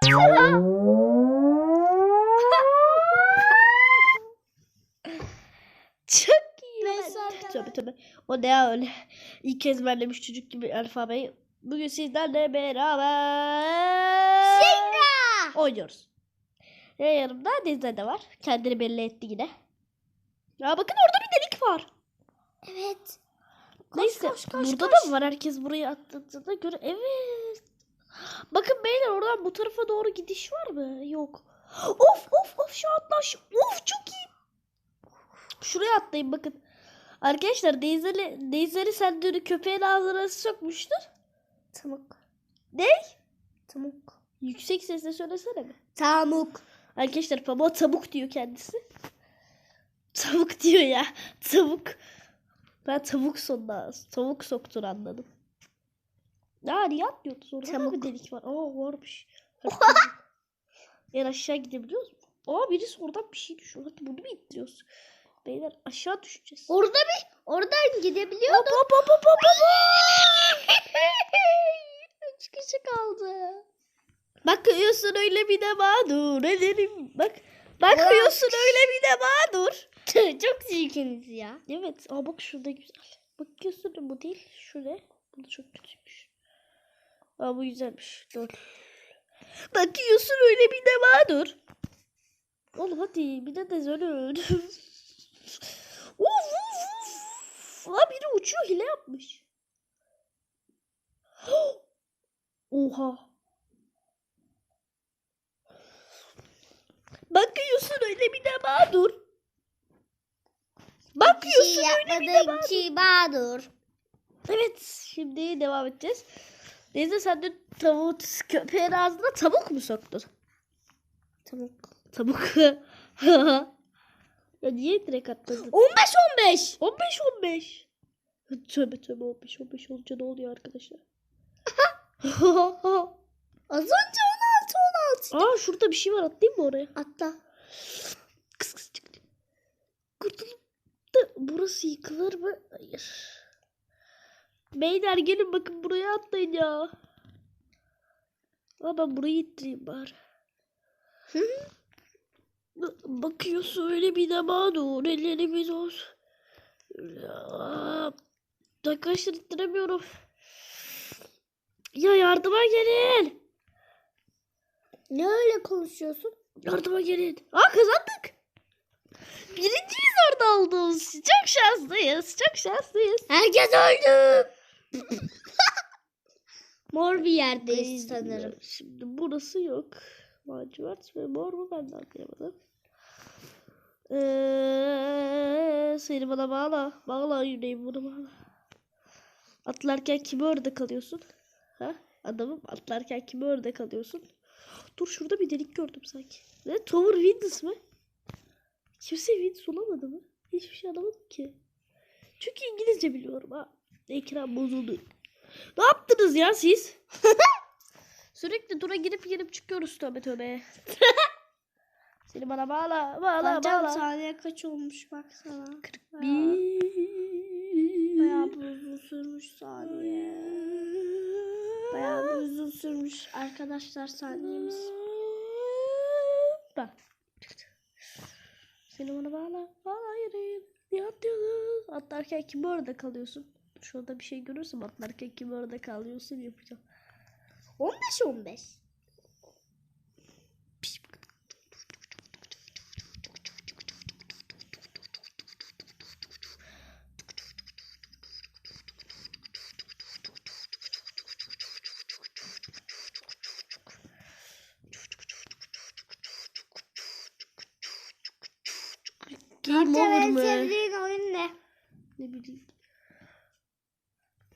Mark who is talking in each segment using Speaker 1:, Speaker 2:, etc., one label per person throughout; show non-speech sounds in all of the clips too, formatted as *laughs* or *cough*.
Speaker 1: *laughs* Çok iyi.
Speaker 2: Neyse
Speaker 1: Ben-. Tabii tabii. O ne öyle. İlk kez verlemiş çocuk gibi alfabeyi. Bugün sizlerle beraber
Speaker 2: Şinga.
Speaker 1: oynuyoruz. Ve yanımda Deniz'de de var. Kendini belli etti yine. Ya bakın orada bir delik var.
Speaker 2: Evet. Koş,
Speaker 1: Neyse
Speaker 2: koş, koş,
Speaker 1: burada
Speaker 2: koş.
Speaker 1: da mı var herkes burayı atladığına göre evet. Bakın beyler oradan bu tarafa doğru gidiş var mı? Yok. Of of of şu atlaş. Of çok iyi. Şuraya atlayın bakın. Arkadaşlar Deyzeli, Deyzeli sen dün köpeğin ağzına sokmuştur.
Speaker 2: Tamuk.
Speaker 1: Ne?
Speaker 2: Tamuk.
Speaker 1: Yüksek sesle söylesene mi?
Speaker 2: Tamuk.
Speaker 1: Arkadaşlar pamuğa tavuk diyor kendisi. Tavuk diyor ya. Tavuk. Ben tavuk sonunda tavuk soktun anladım. Ya niye atlıyoruz orada da
Speaker 2: Tavuk.
Speaker 1: bir delik var. Aa varmış. *laughs* Eğer aşağı gidebiliyoruz mu? Aa birisi oradan bir şey düşüyor. Hadi bunu mu ittiriyoruz? Beyler aşağı düşeceğiz.
Speaker 2: Orada bir oradan gidebiliyor.
Speaker 1: Hop hop hop hop hop *laughs*
Speaker 2: kişi kaldı.
Speaker 1: Bakıyorsun öyle bir de mağdur ederim. Bak. Bakıyorsun öyle bir de mağdur.
Speaker 2: Çok çirkiniz ya.
Speaker 1: Evet. Aa bak şurada güzel. Bakıyorsun bu değil. Şu ne? Bu da çok kötüymüş. Aa bu güzelmiş. Dur. Bakıyorsun öyle bir de mağdur. Oğlum hadi bir de de zölün. uf *laughs* uf uf. Aa biri uçuyor hile yapmış. *gasps* Oha. Bakıyorsun öyle bir de mağdur. Bakıyorsun öyle bir de mağdur. Evet şimdi devam edeceğiz. Neyse sen de tavuk köpeğin ağzına tavuk mu soktun?
Speaker 2: Tamuk.
Speaker 1: Tavuk. *laughs* ya niye direkt atladın?
Speaker 2: 15 15.
Speaker 1: 15 15. Tövbe tövbe 15 15 olunca ne oluyor arkadaşlar? *laughs*
Speaker 2: Az önce 16 16.
Speaker 1: Aa şurada bir şey var atlayayım mı oraya?
Speaker 2: Atla.
Speaker 1: Kıs kıs çıktı. Kurtulup da burası yıkılır mı? Hayır. Beyler gelin bakın buraya atlayın ya. Ama ben burayı ittireyim bari.
Speaker 2: Hı?
Speaker 1: Bakıyorsun öyle bir de mağdur. Ellerimiz olsun. Aa, Arkadaşlar ittiremiyorum. Ya yardıma gelin.
Speaker 2: Ne öyle konuşuyorsun?
Speaker 1: Yardıma gelin. Aa kazandık. Birinciyiz orada olduğumuz. Çok şanslıyız. Çok şanslıyız.
Speaker 2: Herkes öldü. Mor bir yerdeyiz sanırım.
Speaker 1: Şimdi burası yok. Lacivert ve mor mu ben de anlayamadım. Eee seni bana bağla. Bağla yüreğimi bana bağla. Atlarken kimi orada kalıyorsun? Ha? Adamım atlarken kimi orada kalıyorsun? Dur şurada bir delik gördüm sanki. Ne? Tower Windows mı? Kimse Windows olamadı mı? Hiçbir şey anlamadım ki. Çünkü İngilizce biliyorum ha. Ekran bozuldu. Ne yaptınız ya siz? *laughs* Sürekli dura girip girip çıkıyoruz tövbe tövbe. *laughs* Seni bana bağla, bağla,
Speaker 2: Hocam
Speaker 1: bağla.
Speaker 2: saniye kaç olmuş baksana.
Speaker 1: Bir...
Speaker 2: Bayağı bir uzun sürmüş saniye. Bayağı bir uzun sürmüş arkadaşlar saniyemiz.
Speaker 1: Bak. Seni bana bağla, bağla hayır hayır. Niye atlıyorsun? Atlarken kim orada kalıyorsun? Şurada bir şey görürsem atlarken kim orada kalıyorsun yapacağım.
Speaker 2: 15 15.
Speaker 1: Game over
Speaker 2: sevdiğin oyun ne?
Speaker 1: Ne bileyim.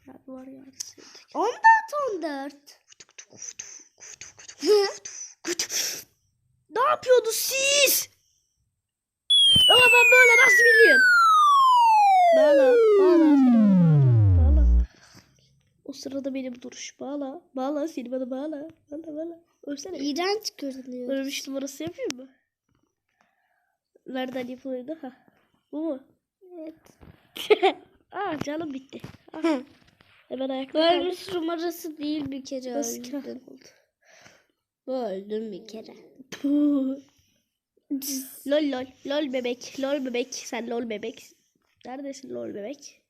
Speaker 1: Ya var ya. sevdik.
Speaker 2: 14 14.
Speaker 1: Ne yapıyorsunuz siz? Ama ben böyle nasıl bileyim? Bağla, bağla, bağla, bağla. O sırada benim duruş. Bağla, bağla, seni bana bağla. Bağla, bağla. Ölsene.
Speaker 2: İğrenç görünüyor.
Speaker 1: Ölmüş numarası yapayım mı? Nereden yapılıyordu? Ha. Bu mu?
Speaker 2: Evet. *laughs*
Speaker 1: Aa canım bitti. Ah. Hemen ayakta.
Speaker 2: Ölmüş numarası değil bir kere
Speaker 1: Nasıl ki?
Speaker 2: öldün. Öldüm bir kere.
Speaker 1: Lol lol. Lol bebek. Lol bebek. Sen lol bebek. Neredesin lol bebek?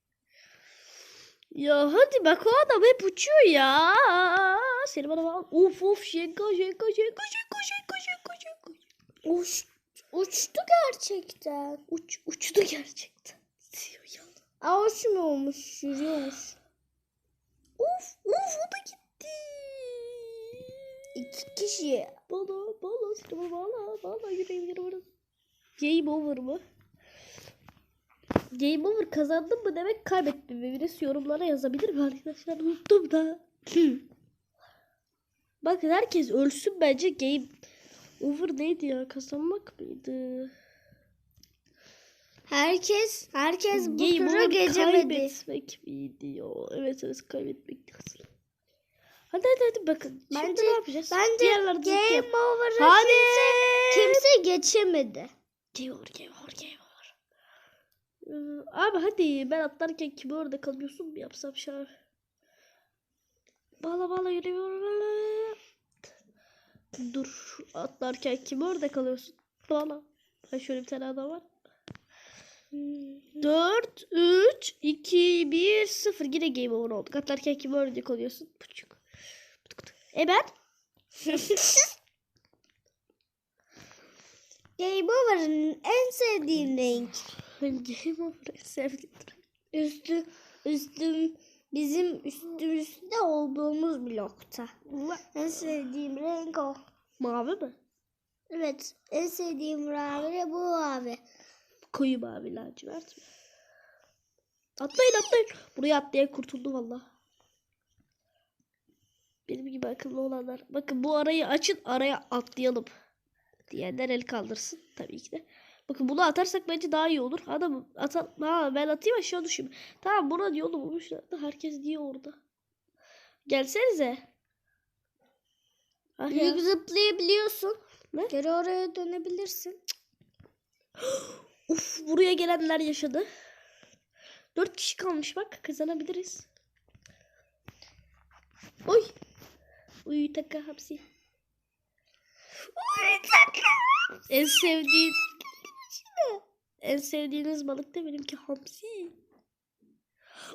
Speaker 1: Ya hadi bak o adam hep uçuyor ya. Seni bana bak. Of of şenka şenka şenka şenka şenka şenka şenka.
Speaker 2: Uç, uçtu gerçekten.
Speaker 1: Uç, uçtu gerçekten. *laughs* Diyor ya.
Speaker 2: Aa uçmuyormuş, yürüyormuş.
Speaker 1: Of of o da gitti.
Speaker 2: İki kişi.
Speaker 1: Bala bala seni bala bala yüreğim yüreğim. Game over mı? Game over kazandın mı demek kaybettim mi? Birisi yorumlara yazabilir mi arkadaşlar? Unuttum da. Bak herkes ölsün bence game over neydi ya? Kazanmak mıydı?
Speaker 2: Herkes, herkes bu
Speaker 1: Game
Speaker 2: turu geçemedi.
Speaker 1: kaybetmek ya? Evet evet kaybetmek lazım. Hadi hadi hadi bakın. Şimdi
Speaker 2: Bence-
Speaker 1: ne yapacağız?
Speaker 2: Bence game
Speaker 1: Hadi.
Speaker 2: kimse, kimse geçemedi.
Speaker 1: Game over, game over, game over. Ee, abi hadi ben atlarken kimi orada kalıyorsun mu yapsam şey. Bağla bağla yürüyorum. Dur atlarken kimi orada kalıyorsun? Bağla. Ha şöyle bir tane adam var. 4, 3, 2, 1, 0. Yine game over olduk. Atlarken kimi orada kalıyorsun? Puçuk. E ben? *laughs*
Speaker 2: Game over'ın en sevdiğim renk.
Speaker 1: game over en sevdiğim.
Speaker 2: Üstü, üstüm, bizim üstümüzde olduğumuz blokta. En sevdiğim renk o.
Speaker 1: Mavi mi?
Speaker 2: Evet, en sevdiğim mavi de bu abi.
Speaker 1: Koyu mavi lacivert mi? Atlayın atlayın. Buraya atlayan kurtuldu valla. Benim gibi akıllı olanlar. Bakın bu arayı açın araya atlayalım. Diyenler el kaldırsın tabii ki de. Bakın bunu atarsak bence daha iyi olur. Adam atan ha ben atayım aşağı düşeyim. Tamam buna yolu bulmuşlar. Herkes diyor orada. Gelsenize. Ah.
Speaker 2: Büyük zıplayabiliyorsun.
Speaker 1: Ne?
Speaker 2: Geri oraya dönebilirsin. *gasps*
Speaker 1: Uf buraya gelenler yaşadı. Dört kişi kalmış bak kazanabiliriz. Oy. Uy taka hapsi. Uy taka. En sevdiğin en sevdiğiniz balık da benimki hamsi.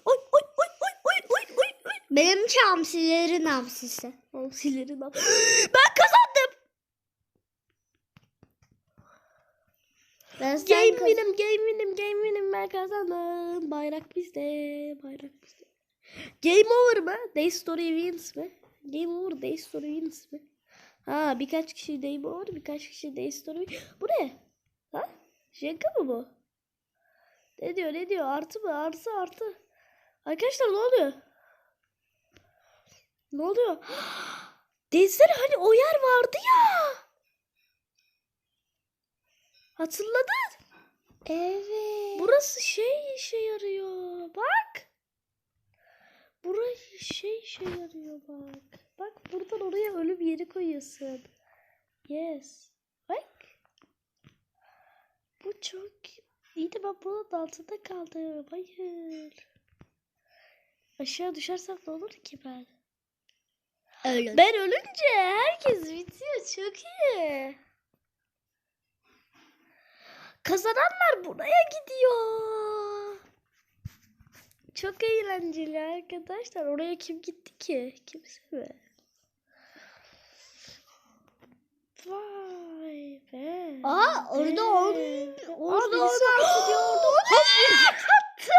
Speaker 1: Oy oy oy oy oy oy oy oy.
Speaker 2: Benim hamsilerin hamsisi.
Speaker 1: Hamsilerin ham- *gasps* Ben kazandım.
Speaker 2: Ben
Speaker 1: Game benim, game benim, game benim ben kazandım. Bayrak bizde, bayrak bizde. Game over mı? Day Story wins mi? Game over, Day Story wins mi? Ha birkaç kişi Game over, birkaç kişi Day Story. Bu ne? Ha? Jenga mı bu? Ne diyor, ne diyor? Artı mı? Artı, artı. Arkadaşlar ne oluyor? Ne oluyor? *gasps* Desene hani o yer vardı ya. Hatırladın?
Speaker 2: Evet.
Speaker 1: Burası şey işe yarıyor. Bak. Burası şey işe yarıyor bak. Bak buradan oraya ölüm yeri koyuyorsun. Yes. Bak. Bu çok iyi de ben bunun altında kaldım. Hayır. Aşağı düşersem ne olur ki ben?
Speaker 2: Öyle.
Speaker 1: Ben ölünce herkes bitiyor. Çok iyi. Kazananlar buraya gidiyor. Çok eğlenceli arkadaşlar. Oraya kim gitti ki? Kimse mi? Vay be.
Speaker 2: Aa, orada on-
Speaker 1: Evet.
Speaker 2: orada
Speaker 1: Aa,
Speaker 2: on
Speaker 1: birisi
Speaker 2: altı
Speaker 1: attı.
Speaker 2: diyor, orada on
Speaker 1: Hop, birisi attı.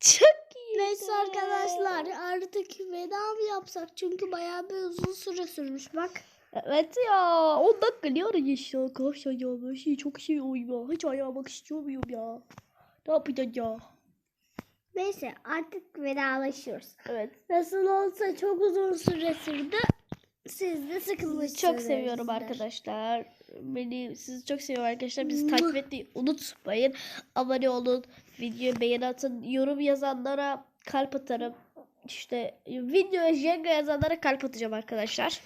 Speaker 1: Çok iyi.
Speaker 2: Neyse arkadaşlar artık veda mı yapsak? Çünkü bayağı bir uzun süre sürmüş bak.
Speaker 1: Evet ya. 10 dakika ne ara geçti arkadaşlar ya? Böyle şey çok şey oyma hiç ayağımak istemiyorum ya. Ne yapacağız ya?
Speaker 2: Neyse artık vedalaşıyoruz.
Speaker 1: evet.
Speaker 2: Nasıl olsa çok uzun süre sürdü. Siz de sıkılmışsınız.
Speaker 1: çok seviyorum arkadaşlar. Beni sizi çok seviyorum arkadaşlar. Bizi takip etmeyi unutmayın. Abone olun videoyu beğeni atın yorum yazanlara kalp atarım işte videoya Jenga yazanlara kalp atacağım arkadaşlar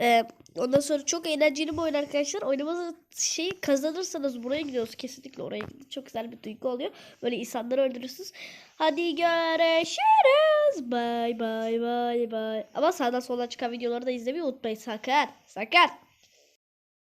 Speaker 1: Ee, Ondan sonra çok eğlenceli bir oyun arkadaşlar. Oynaması şey kazanırsanız buraya gidiyoruz. Kesinlikle oraya gidin. Çok güzel bir duygu oluyor. Böyle insanları öldürürsünüz. Hadi görüşürüz. Bye bye bye bye. Ama sağdan soldan çıkan videoları da izlemeyi unutmayın. Sakın. Sakın.